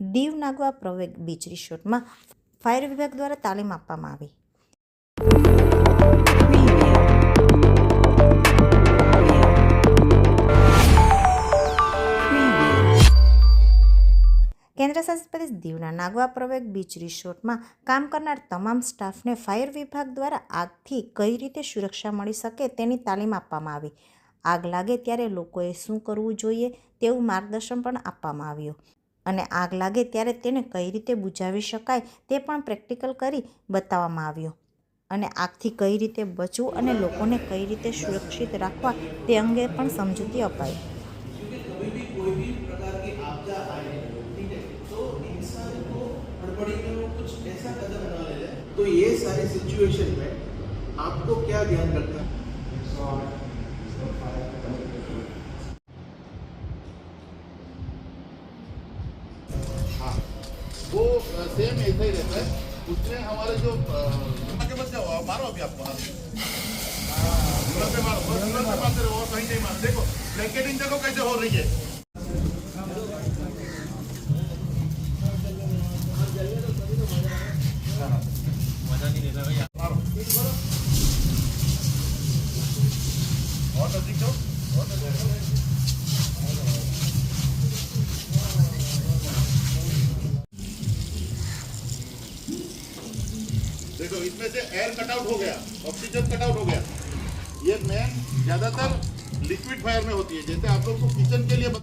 દીવ નાગવા પ્રવેગ beach રિસોર્ટમાં fire વિભાગ દ્વારા તાલીમ આપવામાં આવી. કેન્દ્રશાસિત પ્રદેશ દીવના નાગવા પ્રવેગ બીચ રિસોર્ટમાં કામ કરનાર તમામ સ્ટાફને ફાયર વિભાગ દ્વારા આગથી કઈ રીતે સુરક્ષા મળી શકે તેની તાલીમ આપવામાં આવી. આગ લાગે ત્યારે લોકોએ શું કરવું જોઈએ તેવું માર્ગદર્શન પણ આપવામાં આવ્યું. અને આગ લાગે ત્યારે તેને કઈ રીતે બુઝાવી શકાય તે પણ પ્રેક્ટિકલ કરી બતાવવામાં આવ્યું અને આગથી કઈ રીતે બચવું અને લોકોને કઈ રીતે સુરક્ષિત રાખવા તે અંગે પણ સમજૂતી અપાઈ कोई भी कोई भी प्रकार की आपदा आए ठीक है तो इंसान को हड़बड़ी में वो कुछ ऐसा कदम ना ले ले तो ये सारी सिचुएशन में आपको क्या ध्यान रखना वो सेम ऐसा ही रहता है। उसमें हमारे जो आगे मत जाओ मारो अभी आपको पे मारो पे मारते रहो और कहीं नहीं मारो देखो ब्लैंकेटिंग देखो कैसे हो रही है? मारो और नज़दीक जाओ और नज़दीक देखो, इसमें से एयर कट आउट हो गया ऑक्सीजन कट आउट हो गया। ये मेन ज़्यादातर लिक्विड फायर में होती है, जैसे आप लोग को किचन के लिए